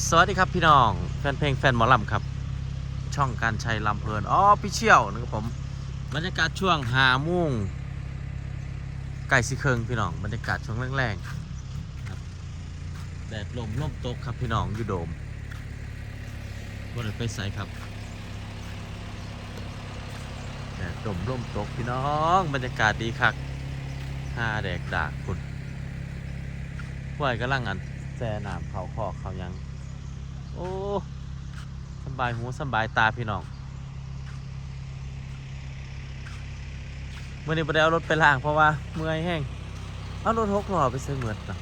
สวัสดีครับพี่น้อง แฟนเพลงแฟนหมอลำครับ ช่องการชัยลำเพลินอ๋อพี่เชี่ยวนะครับผมบรรยากาศช่วงหามุ่งไก่สีเคิงพี่น้องบรรยากาศช่วงแรงๆครับแดดลมลมตกครับพี่น้องอยู่โดมบนไปใส่ครับแดดลมลมตกพี่น้อง บรรยากาศดีคักห้าแดกดากคุณว่ายกำลังอันแซ่น้ำเขาคอเขายัง โอ้สบายหูสบายตาพี่น้องเมื่อนี้บ่ได้เอารถไปล้างเพราะว่าเมื่อยแห้ง เอารถหกล้อไปซื้อเหมือดนะ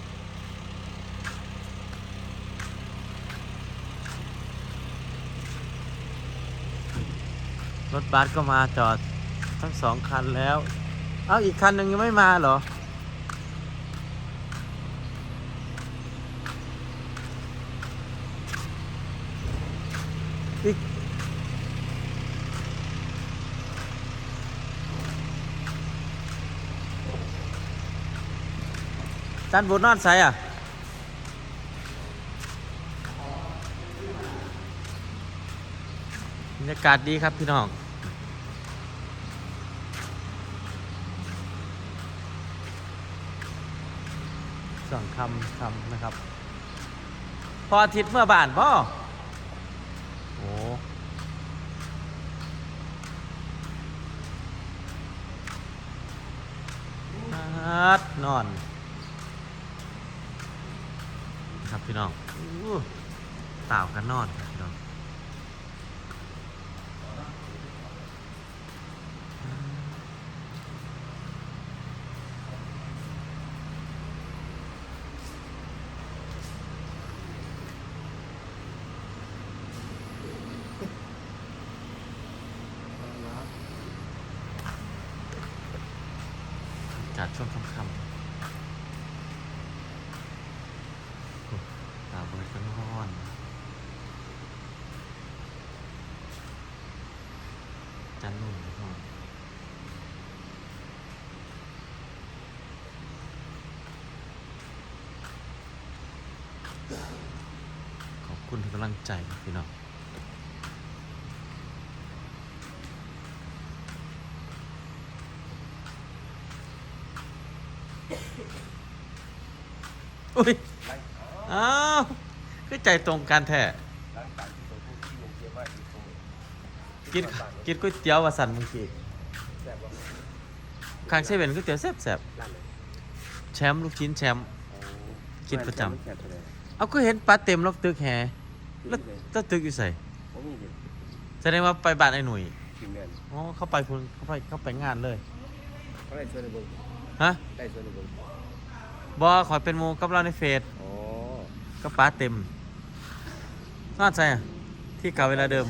รถบัสก็มาจอดทั้งสองคันแล้ว เอาอีกคันหนึ่งยังไม่มาเหรอ อีกจานบุญนอนใสอะบรรยากาศดีครับพี่น้องส่องคำคำนะครับ พออาทิตย์เมื่อบ่านพ่อ โอ้ฮัด นอน ครับพี่น้องต่าวกันนอนครับพี่น้องอากาศช่วงค่ำๆโอ้ตาเบิดก็นอนจันนุ่นก็นอน ขอบคุณทุกกำลังใจครับพี่น้องอุ้ยอ้าวคือใจตรงกันแท้ร้านขายที่ตัวผู้ที่ลงเยอะมากที่ตรงกินกินก๋วยเตี๋ยววาสันเมื่อกี้แซ่บว่าข้างเซเว่นก๋วยเตี๋ยวแซ่บร้านเลยๆแชมป์ลูกชิ้นแชมป์กินประจำ เท่าไหร่เอาก็เห็นปลาเต็มรอบตึกแฮแล้แล้ววเจ้าตึกอยู่ใส่ผมมีเด็กแสดงว่าไปบ้านไอ้หนุ่ยทีมงานอ๋อเข้าไปคุณเข้าไปเข้าไปงานเลยเขาได้ส่วนในเบิ้งฮะได้ส่วนในเบิ้งบอขอยเป็นหมูกับเราในเฟซอ๋อก็ปลาเต็มนอนใส่อะที่เก่าเวลาเดิม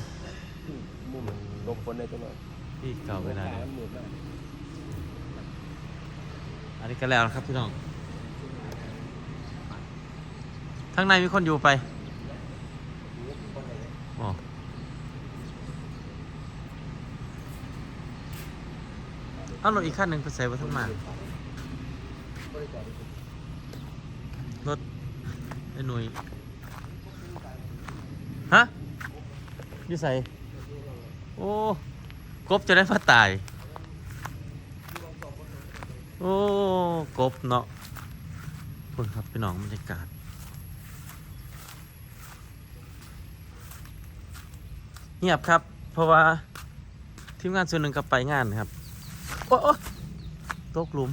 มุมลมฝนได้จังหน่อยที่เก่าเวลาเดิมหมุนมากอันนี้ก็แล้วนะครับพี่น้อง ข้างในมีคนอยู่ไปอ๋อเอารถอีกคันหนึ่งไปใส่ไว้ทั้งมารถไอ้หนุ่ยฮะยู่ใส่โอ้กบจะได้มาตาย โอ้ กบเนาะคุณครับพี่น้องบรรยากาศ เงียบครับ เพราะว่าทีมงานส่วนหนึ่งก็ไปงานครับ โอ้โอ้ตกหลุม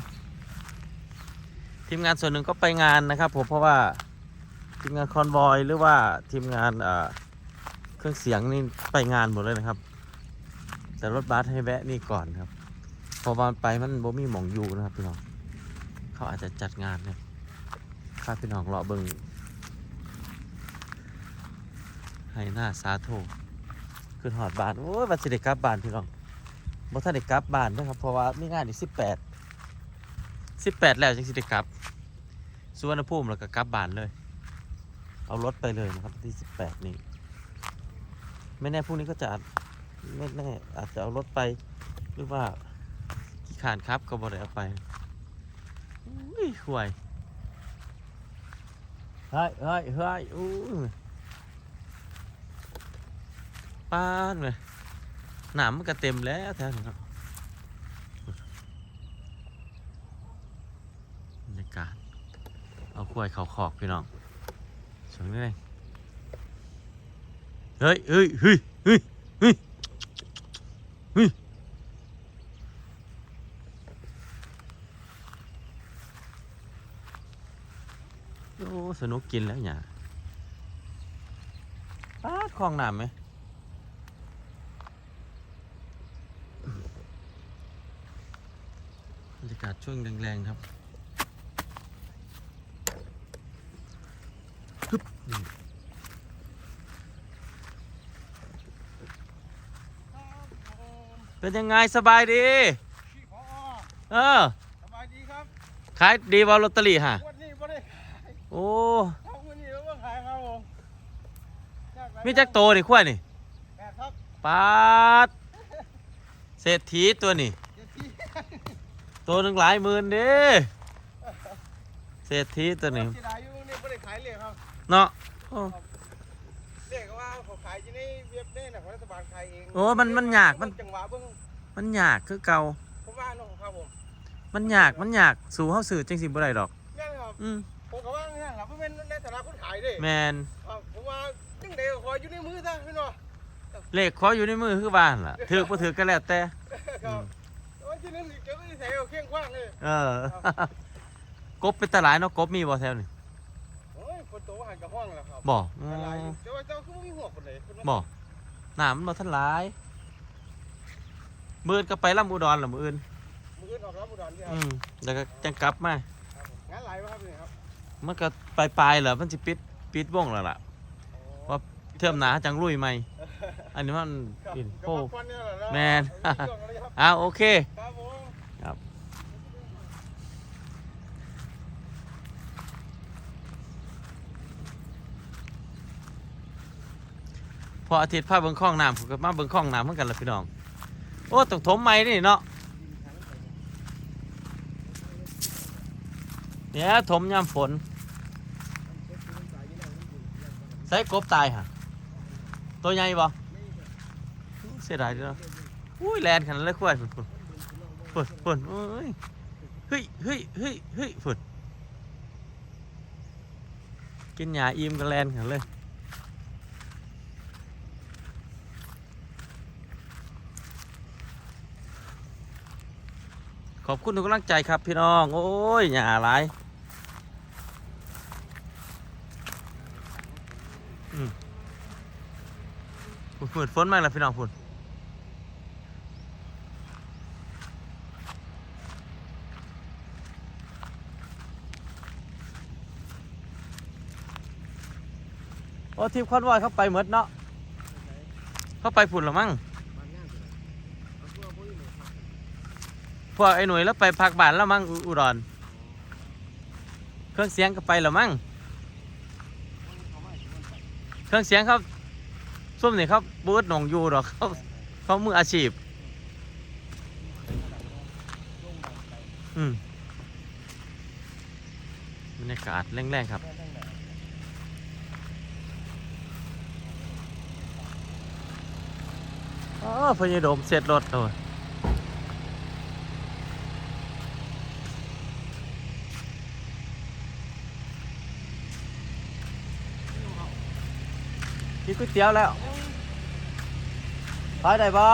ทีมงานส่วนหนึ่งก็ไปงานนะครับผมเพราะว่าทีมงานคอนวอยหรือว่าทีมงานเครื่องเสียงนี่ไปงานหมดเลยนะครับ แต่รถบัสให้แวะนี่ก่อนครับพอวันไปมันบ่มีหมองอยู่นะครับพี่น้องเขาอาจจะจัดงานเนี่ยพาพี่น้องเลาะเบิงให้หน้าสาธุ ขึ้นหอดบานโอ้ยวันสิเด็กกลับบานพี่น้องบ่ทันได้กกลับบานนะครับเพราะว่ามีงานอีกสิบแปดสิบแปดแล้วจังสิได้กลับสุวรรณภูมิแล้วก็กลับบานเลย เอารถไปเลยนะครับที่สิบแปดนี้ไม่แน่พรุ่งนี้ก็จะไม่แน่อาจจะเอารถไปหรือว่าขี้ขานครับก็บ่ได้เอาไปอุ้ยห่วยเฮ้ยเฮ้ยเฮ้ยอู้ย ป้านเลยหนามมันก็เต็มแล้วแถวนี้เนาะบรรยากาศเอาควยเขาขอกพี่น้องสวยเลยเฮ้ยเฮ้ยเฮ้ยเฮ้ยเฮ้ยเฮ้ยโอ้สนุกกินแล้วเนี่ยป้าคลองน้ำไหม รรยากาศช่วงแรงๆครับฮึบนี่เป็นยังไงสบายดี พี่พอเออ สบายดีครับขายดีวอลลอตเตอรี่ฮะ วันนี้บ่ได้ขายโอ้เอาวันนี้แล้วก็ขายครับผมยากหลายมีจักโตนี่ขั้วนี่แปดครับ ปาด เศรษฐีตัวนี่เจ็ดที่ ตัวหนึ่งหลายหมื่นเด้เศรษฐีตัวนี้เสียดายอยู่นี่บ่ได้ขายเลยครับเนาะโอ้เรียกว่าเขาขายที่ในเว็บนี่นะของรัฐบาลขายเองโอ้มันมันยากมันจังหวะเบิ่งมันยากคือเก่าผมว่าเน้องครับผมมันยากมันยากสู่เฮาสื่อจังสิบ่ได้ดอกแม่นครับอืมผมก็ว่าเนี่ยครับเพราะเป็นในฐานะคนขายเด้แมนครับผมว่าจังได๋ก็ขออยู่ในมือซะพี่น้องเลขขออยู่ในมือคือบ้านล่ะถือบ่ถือก็แล้วแต่ครับวัน ที่หนึงสิเจอก็สิใส่เอาเคียงขว้างเลยเออ กบเป็นตะหลายเนาะกบมีบ่แถวนี่โอ้ยคนโตหันกับห้องแล้วครับบ่อะไรอยู่แต่ว่าเจ้าคือบ่มีหัวคนใดคนว่าบ่น้ำมันบ่ทันหลายมื้ออนก็ไปลำอุดรล่ะมื้ออื่นมืออื่นออกรับอุดรนี่ครัอืบมแล้วก็จังกลับมาครับผมงานหลายป่ะครับนี่ครับมันก็ปลายๆแล้วมันสิปิดปิดวงแล้วล่ะอ๋อเทอมหนาจังลุยใหม่อันนี้มันครับอินก็โป้พักผ่อนเนี่ยแหละเนาะแมนเอาเรื่องอะไรครับอ้าวโอเค ครับผม พออาทิตย์พาเบิ่งคลองน้ำผมก็มาเบิ่งคลองน้ำเหมือนกันละพี่น้อง โอ้ต้องถมใหม่นี่เนาะเนี่ยถมยามฝน ใส่กบตายฮะตัวใหญ่บ่เสียดายเด้ออุ้ยแลนขนาดเลยควายฝุ่นฝุ่นฝุ่นเอ้ยเฮ้ยเฮ้ยเฮ้ยเฮ้ยฝุ่นกินหญ้าอิ่มก็แลนขนาดเลย ขอบคุณทุกกำลังใจครับพี่น้อง โอ้ยหญ้าหลายอืมฝุ่นฝนมากล้วพี่น้องฝุ่นโอ้ทีมคอนวอยเข้าไปเหมดเนาะเข้าไปฝุ่นหรือมั้ง พวกไอ้หน่วยแล้วไปพักบ้านแล้วมั้งอุดรเครื่องเสียงก็ไปแล้วมั้งเครื่องเสียงเขาส้มนี่เขาบูดหนองอยู่หรอกเขาเขามืออาชีพ อืมบรรยากาศแรงๆครับอ๋อพญโดมเสร็จรถโอ้ย กินก๋วยเตี๋ยวแล้วไปได้บ่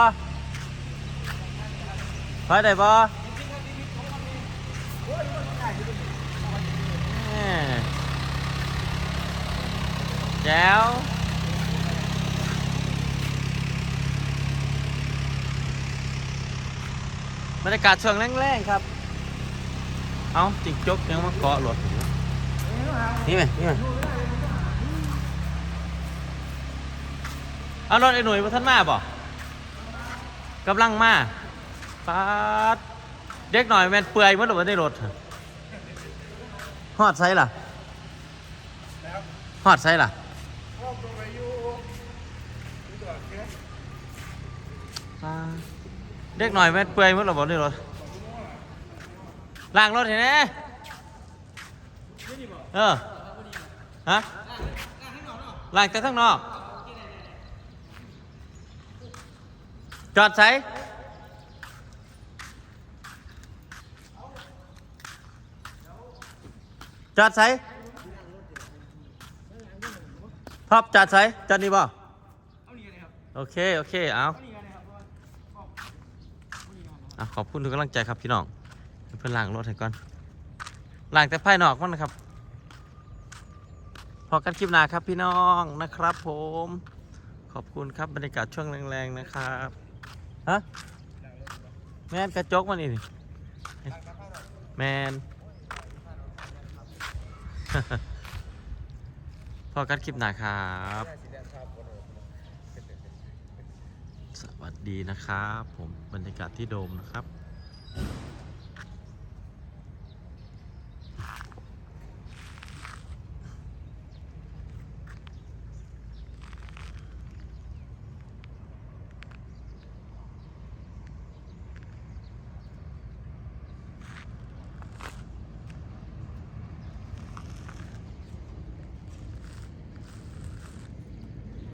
ไปได้บ่แจ๋วบรรยากาศเช่วงแรงๆครับ เอาจิงจกยังมาเกาะรถอยู่นี่ไหมนี่ไหม เอารถไอ้หน่วยมาท่านมาบ่กำลังมาปาดเด็กหน่อยแมนเปื่อยมันหรือว่าได้รถฮอดไซล่ะฮอดไซล่ะเด็กหน่อยแมนเปื่อยมันหรือว่าได้รถล้างรถเห็นไหมเออฮะล้างแต่ข้างนอก จอดใส่จอดใส่ท็อปจอดใส่จอดนี่บ่โอเค โอเค เอาเอาขอบคุณทุกกำลังใจครับพี่น้อง เพื่อนล้างรถให้ก่อนล้างแต่ภายนอกมันนะครับ พอกันคลิปหน้าครับพี่น้องนะครับผม ขอบคุณครับบรรยากาศช่วงแรงๆนะครับ ฮะแมนกระจกมันนี่แมนพอกันคลิปหนาครับสีแดงครับ สวัสดีนะครับ ผมบรรยากาศที่โดมนะครับ